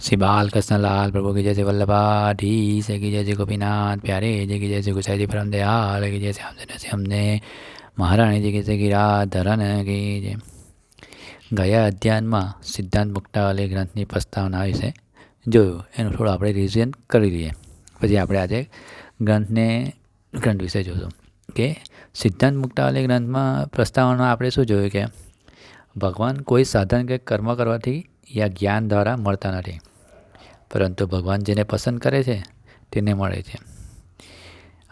શ્રી બાલકૃષ્ણલાલ પ્રભુ કી જય શ્રી વલ્લભા ઢી સે કી જય શ્રી ગોપીનાથ પ્યારે જય કી જય શ્રી ગુસાઈજી પરમ દયાલ કી જય શ્રી આમને શ્રી અમને મહારાણીજી કી શ્રી ગિરાધરન કી જય ગયા અધ્યાયમાં સિદ્ધાંત મુક્તાવલી ગ્રંથની પ્રસ્તાવના વિશે જોયું એનું થોડું આપણે રિવિઝન કરી લઈએ। પછી આપણે આજે ગ્રંથને, ગ્રંથ વિશે જોશું કે સિદ્ધાંત મુક્તાવાલી ગ્રંથમાં પ્રસ્તાવના આપણે શું જોયું કે ભગવાન કોઈ સાધન કે કર્મ કરવાથી યા જ્ઞાન દ્વારા મળતા નથી. પરંતુ ભગવાન જેને પસંદ કરે છે, તેને મળે છે.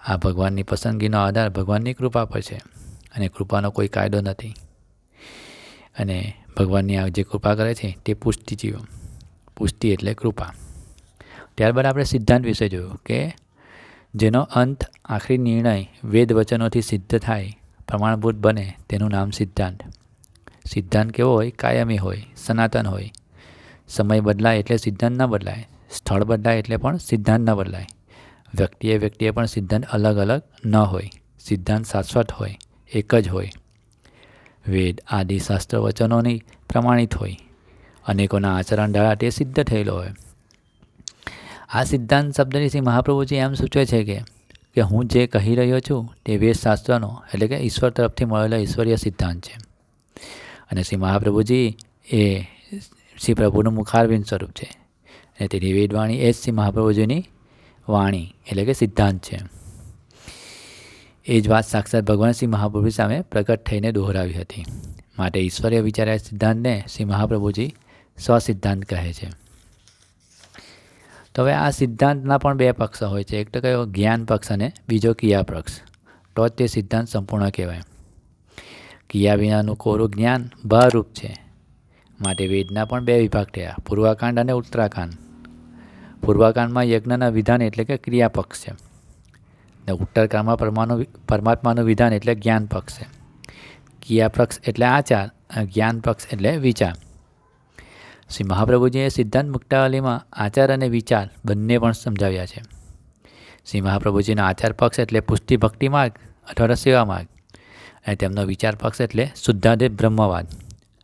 આ ભગવાનની પસંદગીનો આધાર ભગવાનની કૃપા પર છે અને કૃપાનો કોઈ કાયદો નથી. અને ભગવાનની આ જે કૃપા કરે છે, તે પુષ્ટિ જીવ પુષ્ટિ એટલે કૃપા. ત્યારબાદ આપણે સિદ્ધાંત વિશે જોયું કે જેનો અંત આખરી નિર્ણય વેદ વચનોથી સિદ્ધ થાય, પ્રમાણભૂત બને, તેનું નામ સિદ્ધાંત. સિદ્ધાંત કેવો હોય? કાયમી હોય, સનાતન હોય સમય બદલાય એટલે સિદ્ધાંત ન બદલાય. સ્થળ બદલાય એટલે પણ સિદ્ધાંત ન બદલાય. વ્યક્તિએ વ્યક્તિએ પણ સિદ્ધાંત અલગ અલગ ન હોય. સિદ્ધાંત શાશ્વત હોય. એક જ હોય. વેદ, આદિ, શાસ્ત્ર, વચનોની પ્રમાણિત હોય. અનેકોના આચરણ દ્વારા તે સિદ્ધ થયેલો હોય. આ સિદ્ધાંત શબ્દની શ્રી મહાપ્રભુજી એમ સૂચવે છે કે કે હું જે કહી રહ્યો છું તે વેદ શાસ્ત્રનો એટલે કે ઈશ્વર તરફથી મળેલો ઈશ્વરીય સિદ્ધાંત છે. અને શ્રી મહાપ્રભુજી એ શ્રી પ્રભુનું મુખારબિંદ સ્વરૂપ છે. અને તેની વેદવાણી એ જ શ્રી મહાપ્રભુજીની વાણી એટલે કે સિદ્ધાંત છે. એ જ વાત સાક્ષાત ભગવાન શ્રી મહાપ્રભુ સામે પ્રગટ થઈને દોહરાવી હતી. માટે ઈશ્વરીય વિચાર્યા સિદ્ધાંતને શ્રી મહાપ્રભુજી સ્વસિદ્ધાંત કહે છે. તો હવે આ સિદ્ધાંતના પણ બે પક્ષ હોય છે. એક તો કયો જ્ઞાન પક્ષ અને બીજો કિયા પક્ષ. તો જ તે સિદ્ધાંત સંપૂર્ણ કહેવાય. કિયા વિનાનું કોરું જ્ઞાન બહારૂપ છે. માટે વેદના પણ બે વિભાગ થયા, પૂર્વાકાંડ અને ઉત્તરાકાંડ. પૂર્વાકાંડમાં યજ્ઞના વિધાન એટલે કે ક્રિયાપક્ષ છે. ને ઉત્તરકાંડમાં પરમાનું પરમાત્માનું વિધાન એટલે જ્ઞાન પક્ષ છે. ક્રિયાપક્ષ એટલે આચાર જ્ઞાન પક્ષ એટલે વિચાર. શ્રી મહાપ્રભુજીએ સિદ્ધાંત મુક્તાવલીમાં આચાર અને વિચાર બંને પણ સમજાવ્યા છે. શ્રી મહાપ્રભુજીનો આચાર પક્ષ એટલે પુષ્ટિ ભક્તિ માર્ગ અથવા સેવા માર્ગ, અને તેમનો વિચાર પક્ષ એટલે શુદ્ધાદેવ બ્રહ્મવાદ.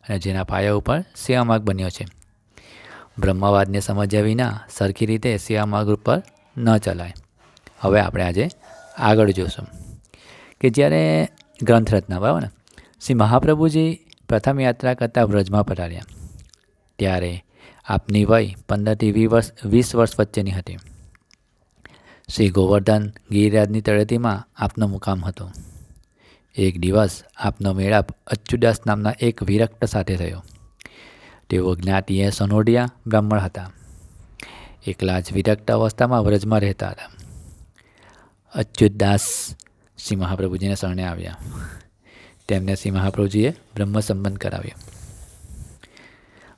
અને જેના પાયા ઉપર સેવા માર્ગ બન્યો છે. બ્રહ્મવાદને સમજ્યા વિના સરખી રીતે સેવા માર્ગ ઉપર ન ચલાય. હવે આપણે આજે આગળ જોશું કે જ્યારે ગ્રંથરત્ન બરાબર ને? શ્રી મહાપ્રભુજી પ્રથમ યાત્રા કરતાં વ્રજમાં પધાર્યા. ત્યારે આપની વય પંદરથી વીસ વર્ષ વીસ વર્ષ વચ્ચેની હતી. શ્રી ગોવર્ધન ગિરિરાજની તળેટીમાં આપનો મુકામ હતો. એક દિવસ આપનો મેળાપ અચ્યુદાસ નામના એક વિરક્ત સાથે થયો. તેઓ જ્ઞાતિએ સનોડિયા બ્રાહ્મણ હતા. એકલા જ વિરક્ત અવસ્થામાં વ્રજમાં રહેતા હતા. અચ્યુતદાસ શ્રી મહાપ્રભુજીને શરણે આવ્યા. તેમને શ્રી મહાપ્રભુજીએ બ્રહ્મ સંબંધ કરાવ્યો.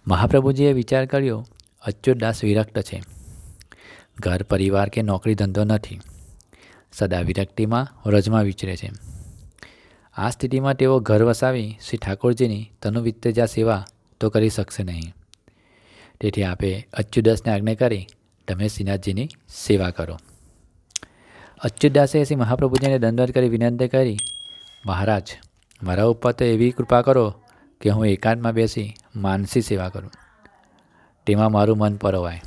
મહાપ્રભુજીએ વિચાર કર્યો અચ્યુતદાસ વિરક્ત છે. ઘર પરિવાર કે નોકરી ધંધો નથી. સદા વિરક્તિમાં વ્રજમાં વિચરે છે. આ સ્થિતિમાં તેઓ ઘર વસાવી શ્રી ઠાકોરજીની તનુવિત્તજા સેવા તો કરી શકશે નહીં. તેથી આપે અચ્યુતદાસને આજ્ઞા કરી, તમે શ્રીનાથજીની સેવા કરો. અચ્યુતદાસે શ્રી મહાપ્રભુજીને દંડવત કરી વિનંતી કરી, મહારાજ, મારા ઉપર તો એવી કૃપા કરો કે હું એકાંતમાં બેસી માનસી સેવા કરું. તેમાં મારું મન પરોવાય.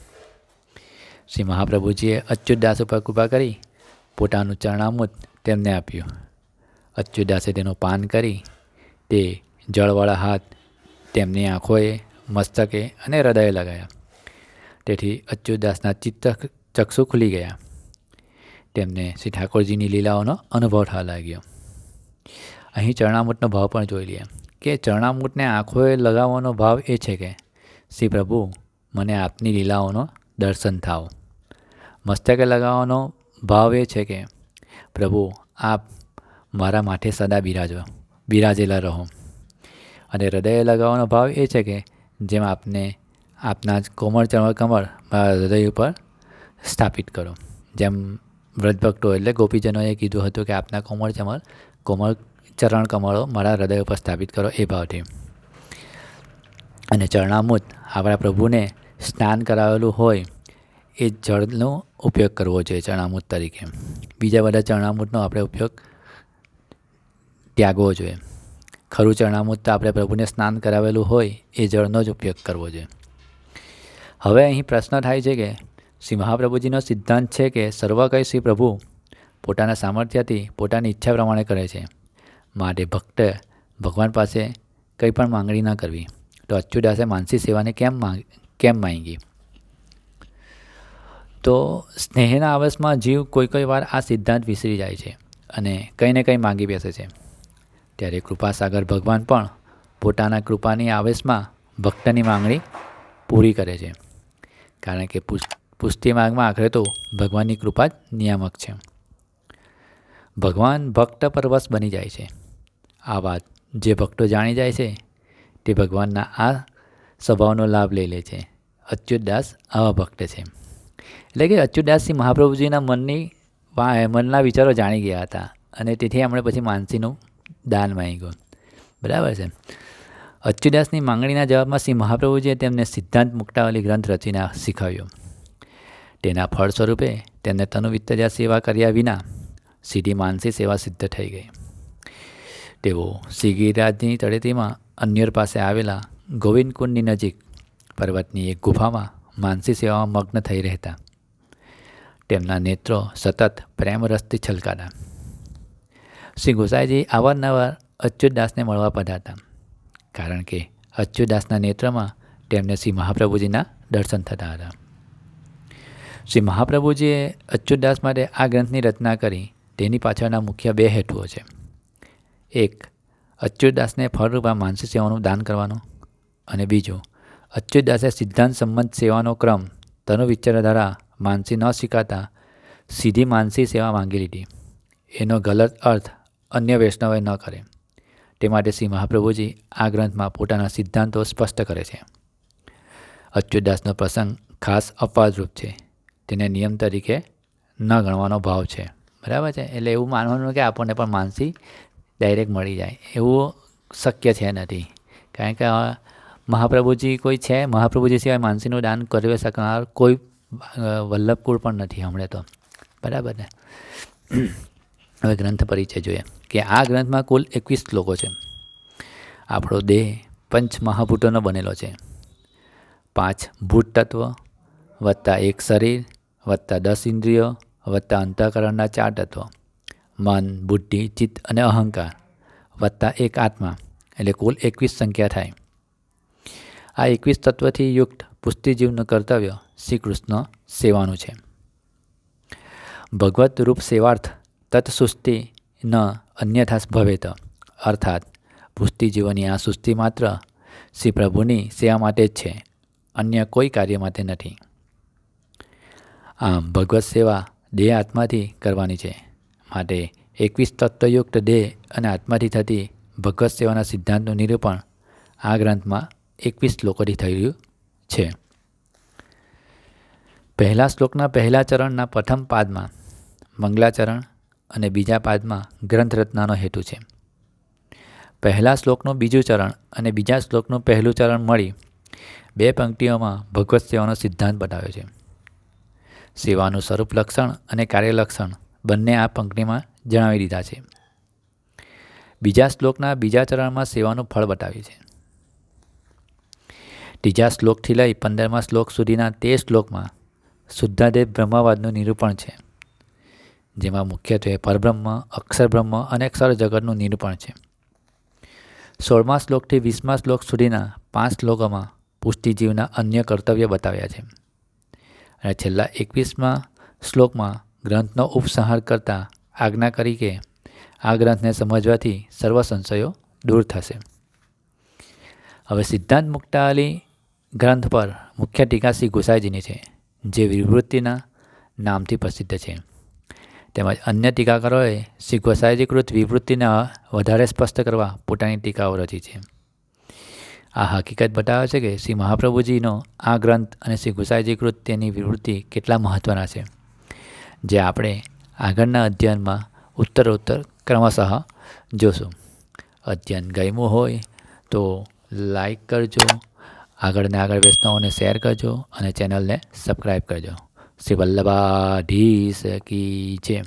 શ્રી મહાપ્રભુજીએ અચ્યુતદાસ ઉપર કૃપા કરી પોતાનું ચરણામૃત તેમને આપ્યું. અચ્યુતદાસે તેનું પાન કરી. તે જળવાળા હાથ તેમની આંખોએ, મસ્તકે અને હૃદયે લગાવ્યા તેથી અચ્યુદાસના ચિત્ત ચક્ષુ ખુલી ગયા. તેમને શ્રી ઠાકોરજીની લીલાઓનો અનુભવ થવા લાગ્યો. અહીં ચરણામૃતનો ભાવ પણ જોઈ લઈએ કે ચરણામૂટને આંખોએ લગાવવાનો ભાવ એ છે કે, શ્રી પ્રભુ, મને આપની લીલાઓનો દર્શન થાવ મસ્તકે લગાવવાનો ભાવ એ છે કે, પ્રભુ, આપ મારા માથે સદા બિરાજો, બિરાજેલા રહો. અને હૃદય લગાવવાનો ભાવ એ છે કે જેમ આપને આપના જ કોમળ ચમળ કમળ મારા હૃદય ઉપર સ્થાપિત કરો. જેમ વ્રતભક્તો એટલે ગોપીજનોએ કીધું હતું કે આપના કોમળ ચમળ, કોમળ ચરણ કમળો મારા હૃદય ઉપર સ્થાપિત કરો એ ભાવથી. અને ચરણામૃત આપણા પ્રભુને સ્નાન કરાવેલું હોય એ જળનો ઉપયોગ કરવો જોઈએ ચરણામૃત તરીકે. બીજા બધા ચરણામૃતનો આપણે ઉપયોગ ત્યાગવો જોઈએ. ખરું ચરણામૃત તો આપણે પ્રભુને સ્નાન કરાવેલું હોય, એ જળનો જ ઉપયોગ કરવો જોઈએ. હવે અહીં પ્રશ્ન થાય છે કે, શ્રી મહાપ્રભુજીનો સિદ્ધાંત છે કે સર્વ કંઈ શ્રી પ્રભુ પોતાના સામર્થ્યથી પોતાની ઈચ્છા પ્રમાણે કરે છે. માટે ભક્ત ભગવાન પાસે કંઈ પણ માંગણી ન કરવી. તો અચ્યુદાસે માનસી સેવાને કેમ માંગ, કેમ માંગી? તો સ્નેહના આવેશમાં જીવ કોઈ કોઈ વાર આ સિદ્ધાંત વિસરી જાય છે અને કંઈ ને કંઈ માંગી બેસે છે. ત્યારે કૃપાસાગર ભગવાન પણ પોતાના કૃપાની આવેશમાં ભક્તની માંગણી પૂરી કરે છે. કારણ કે પુષ્ટિ માર્ગમાં આખરે તો ભગવાનની કૃપા જ નિયામક છે. ભગવાન ભક્ત પરવશ બની જાય છે. આ વાત જે ભક્તો જાણી જાય છે, તે ભગવાનના આ સ્વભાવનો લાભ લઈ લે છે. અચ્યુતદાસ આવા ભક્ત છે. એટલે કે અચ્યુતદાસજી મહાપ્રભુજીના મનની મનના વિચારો જાણી ગયા હતા અને તેથી એમણે પછી માનસીનું દાન માંગ્યું બરાબર છે? અચ્યુદાસની માંગણીના જવાબમાં શ્રી મહાપ્રભુજીએ તેમને સિદ્ધાંત મુક્તાવલી ગ્રંથ રચીને શીખવ્યો. તેના ફળ સ્વરૂપે તેમને તનુવિત્તજા સેવા કર્યા વિના સીધી માનસી સેવા સિદ્ધ થઈ ગઈ. તેઓ શ્રી ગિરિરાજની તળેટીમાં અન્યર પાસે આવેલા ગોવિંદકુંડની નજીક પર્વતની એક ગુફામાં માનસી સેવામાં મગ્ન થઈ રહેતા. તેમના નેત્રો સતત પ્રેમરસથી છલકાતા. શ્રી ગોસાઈજી અવારનવાર અચ્યુતદાસને મળવા પધારતા કારણ કે અચ્યુતદાસના નેત્રમાં તેમને શ્રી મહાપ્રભુજીના દર્શન થતા હતા. શ્રી મહાપ્રભુજીએ અચ્યુતદાસ માટે આ ગ્રંથની રચના કરી, તેની પાછળના મુખ્ય બે હેતુઓ છે. એક, અચ્યુતદાસને ફળરૂપા માનસિક સેવાનું દાન કરવાનું અને બીજું, અચ્યુતદાસે સિદ્ધાંત સંબંધ સેવાનો ક્રમ તનુ વિચાર દ્વારા માનસી ન શીખાતા સીધી માનસી સેવા માંગી લીધી. એનો ગલત અર્થ અન્ય વૈષ્ણવે ન કરે. તે માટે શ્રી મહાપ્રભુજી આ ગ્રંથમાં પોતાના સિદ્ધાંતો સ્પષ્ટ કરે છે. અચ્યુતદાસનો પ્રસંગ ખાસ અપવાદરૂપ છે. તેને નિયમ તરીકે ન ગણવાનો ભાવ છે. બરાબર છે? એટલે એવું માનવાનું કે આપણને પણ માનસી ડાયરેક્ટ મળી જાય. એવું શક્ય છે નથી. કારણ કે મહાપ્રભુજી કોઈ છે? મહાપ્રભુજી સિવાય માનસીનું દાન કરી શકનાર કોઈ વલ્લભકુળ પણ નથી હમણાં તો. બરાબર ને હવે ગ્રંથ પરિચય જોઈએ. કે આ ગ્રંથમાં કુલ એકવીસ શ્લોકો છે. આપણો દેહ પંચ મહાભૂતોનો બનેલો છે. પાંચ ભૂત તત્વ વત્તા એક શરીર, વત્તા દસ ઇન્દ્રિયો, વત્તા અંતઃકરણના ચાર તત્વ. મન, બુદ્ધિ, ચિત્ત અને અહંકાર. વત્તા એક આત્મા, એટલે કુલ એકવીસ સંખ્યા થાય. આ એકવીસ તત્વથી યુક્ત પુષ્ટિજીવનું કર્તવ્ય શ્રી કૃષ્ણ સેવાનું છે. ભગવત રૂપ સેવાર્થ તત્સુષ્ટિ ન અન્યથા ભવેત અર્થાત પુષ્ટિજીવોની આ સુસ્તી માત્ર શ્રી પ્રભુની સેવા માટે જ છે, અન્ય કોઈ કાર્ય માટે નથી. આમ ભગવત સેવા દેહ આત્માથી કરવાની છે. માટે એકવીસ તત્વયુક્ત દેહ અને આત્માથી થતી ભગવત સેવાના સિદ્ધાંતનું નિરૂપણ આ ગ્રંથમાં એકવીસ શ્લોકોથી થયું છે. પહેલા શ્લોકના પહેલા ચરણના પ્રથમ પાદમાં મંગલાચરણ અને બીજા પાદમાં ગ્રંથરત્નાનો હેતુ છે. પહેલા શ્લોકનું બીજું ચરણ અને બીજા શ્લોકનું પહેલું ચરણ મળી બે પંક્તિઓમાં ભગવત સેવાનો સિદ્ધાંત બતાવ્યો છે. સેવાનું સ્વરૂપ લક્ષણ અને કાર્યલક્ષણ બંને આ પંક્તિમાં જણાવી દીધા છે. બીજા શ્લોકના બીજા ચરણમાં સેવાનું ફળ બતાવ્યું છે. ત્રીજા શ્લોકથી લઈ પંદરમા શ્લોક સુધીના તે શ્લોકમાં શુદ્ધાદેવ બ્રહ્મવાદનું નિરૂપણ છે. જેમાં મુખ્યત્વે પરબ્રહ્મ, અક્ષરબ્રહ્મ અને અક્ષર જગતનું નિરૂપણ છે. સોળમા શ્લોકથી વીસમા શ્લોક સુધીના પાંચ શ્લોકોમાં પુષ્ટિજીવના અન્ય કર્તવ્ય બતાવ્યા છે. અને છેલ્લા એકવીસમાં શ્લોકમાં ગ્રંથનો ઉપસંહાર કરતા આજ્ઞા કરી કે આ ગ્રંથને સમજવાથી સર્વ સંશયો દૂર થશે. હવે સિદ્ધાંત મુક્તાલી ગ્રંથ પર મુખ્ય ટીકા શ્રી ગોસાઈજીની છે, જે વિવૃત્તિના નામથી પ્રસિદ્ધ છે. તેમજ અન્ય ટીકાકારોએ શ્રી ગોસાઈજીકૃત વિવૃત્તિને વધારે સ્પષ્ટ કરવા પોતાની ટીકાઓ રચી છે. આ હકીકત બતાવે છે કે શ્રી મહાપ્રભુજીનો આ ગ્રંથ અને શ્રી ગોસાઈજીકૃત તેની વિવૃત્તિ કેટલા મહત્ત્વના છે. જે આપણે આગળના અધ્યયનમાં ઉત્તરોત્તર ક્રમશઃ જોશું. અધ્યયન ગમ્યું હોય તો લાઈક કરજો, આગળને આગળ વૈષ્ણવોને શેર કરજો અને ચેનલને સબસ્ક્રાઈબ કરજો. શ્રી વલ્લભાધીશ કી જય.